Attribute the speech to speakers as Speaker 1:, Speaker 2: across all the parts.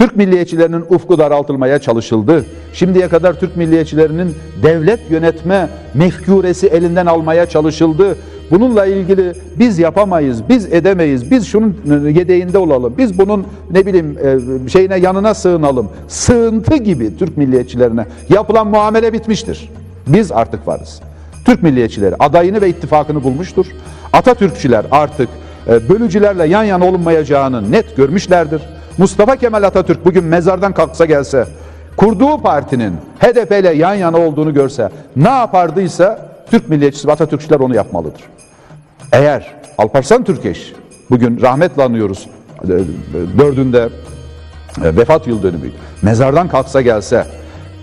Speaker 1: Türk milliyetçilerinin ufku daraltılmaya çalışıldı. Şimdiye kadar Türk milliyetçilerinin devlet yönetme mefkuresi elinden almaya çalışıldı. Bununla ilgili biz yapamayız, biz edemeyiz, biz şunun yedeğinde olalım, biz bunun ne bileyim e, şeyine yanına sığınalım. Sığıntı gibi Türk milliyetçilerine yapılan muamele bitmiştir. Biz artık varız. Türk milliyetçileri adayını ve ittifakını bulmuştur. Atatürkçüler artık e, bölücülerle yan yana olunmayacağını net görmüşlerdir. Mustafa Kemal Atatürk bugün mezardan kalksa gelse, kurduğu partinin HDP ile yan yana olduğunu görse, ne yapardıysa Türk milliyetçisi ve Atatürkçüler onu yapmalıdır. Eğer Alparslan Türkeş, bugün rahmetle anıyoruz, e, dördünde e, vefat yıl dönümü, mezardan kalksa gelse,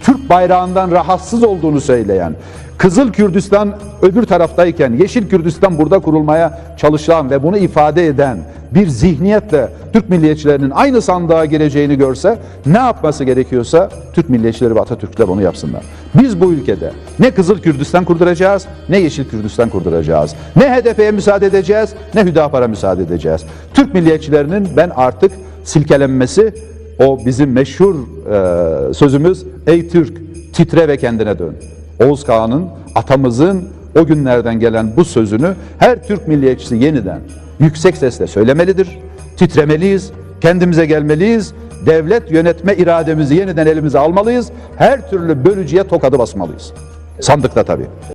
Speaker 1: Türk bayrağından rahatsız olduğunu söyleyen, Kızıl Kürdistan öbür taraftayken Yeşil Kürdistan burada kurulmaya çalışan ve bunu ifade eden bir zihniyetle Türk milliyetçilerinin aynı sandığa gireceğini görse ne yapması gerekiyorsa Türk milliyetçileri ve Atatürkler onu yapsınlar. Biz bu ülkede ne Kızıl Kürdistan kurduracağız ne Yeşil Kürdistan kurduracağız. Ne HDP'ye müsaade edeceğiz ne Hüdapar'a müsaade edeceğiz. Türk milliyetçilerinin ben artık silkelenmesi o bizim meşhur e, sözümüz ey Türk titre ve kendine dön. Oğuz Kağan'ın atamızın o günlerden gelen bu sözünü her Türk milliyetçisi yeniden yüksek sesle söylemelidir. Titremeliyiz, kendimize gelmeliyiz. Devlet yönetme irademizi yeniden elimize almalıyız. Her türlü bölücüye tokadı basmalıyız. Sandıkta tabii.